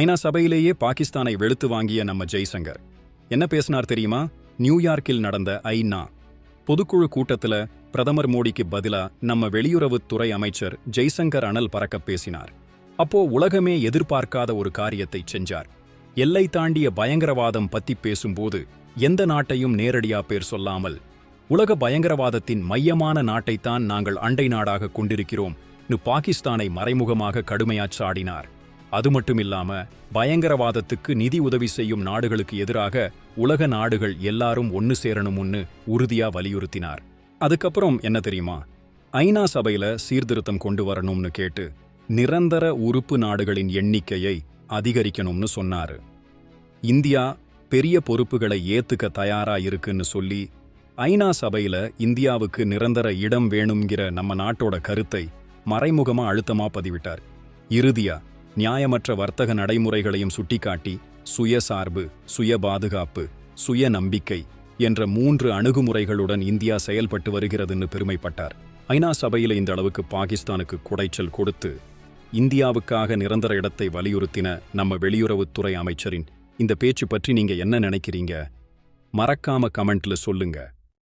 ஐநா சபையிலேயே பாகிஸ்தானை வெளுத்து வாங்கிய நம்ம ஜெய்சங்கர். என்ன பேசினார் தெரியுமா? நியூயார்க்கில் நடந்த ஐநா. பொதுக்குழு கூட்டத்துல பிரதமர் மோடிக்கு பதிலா நம்ம வெளியுறவுத்துறை அமைச்சர் ஜெய்சங்கர் அனல் பறக்க பேசினார். அப்போ உலகமே எதிர்பார்க்காத ஒரு காரியத்தை செஞ்சார். எல்லை தாண்டிய பயங்கரவாதம் பத்தி பேசும்போது எந்த நாட்டையும் நேரடியா பேர் சொல்லாமல் உலக பயங்கரவாதத்தின் மையமான நாட்டைத்தான் நாங்கள் அண்டை நாடாக கொண்டிருக்கிறோம் நு பாகிஸ்தானை மறைமுகமாக கடுமையாச் சாடினார். அது மட்டுமில்லாம பயங்கரவாதத்துக்கு நிதி உதவி செய்யும் நாடுகளுக்கு எதிராக உலக நாடுகள் எல்லாரும் ஒன்னு சேரணும்னு உறுதியா வலியுறுத்தினார். அதுக்கப்புறம் என்ன தெரியுமா? ஐநா சபையில சீர்திருத்தம் கொண்டு வரணும்னு கேட்டு நிரந்தர உறுப்பு நாடுகளின் எண்ணிக்கையை அதிகரிக்கணும்னு சொன்னாரு. இந்தியா பெரிய பொறுப்புகளை ஏத்துக்க தயாரா இருக்குன்னு சொல்லி ஐநா சபையில இந்தியாவுக்கு நிரந்தர இடம் வேணுங்கிற நம்ம நாட்டோட கருத்தை மறைமுகமா அழுத்தமா பதிவிட்டார். இறுதியா நியாயமற்ற வர்த்தக நடைமுறைகளையும் சுட்டிக்காட்டி சுயசார்பு சுய பாதுகாப்பு சுய நம்பிக்கை என்ற மூன்று அணுகுமுறைகளுடன் இந்தியா செயல்பட்டு வருகிறதுன்னு பெருமைப்பட்டார். ஐநா சபையில இந்த அளவுக்கு பாகிஸ்தானுக்கு குடைச்சல் கொடுத்து இந்தியாவுக்காக நிரந்தர இடத்தை வலியுறுத்தின நம்ம வெளியுறவுத்துறை அமைச்சரின் இந்த பேச்சு பற்றி நீங்க என்ன நினைக்கிறீங்க? மறக்காம கமெண்ட்ல சொல்லுங்க.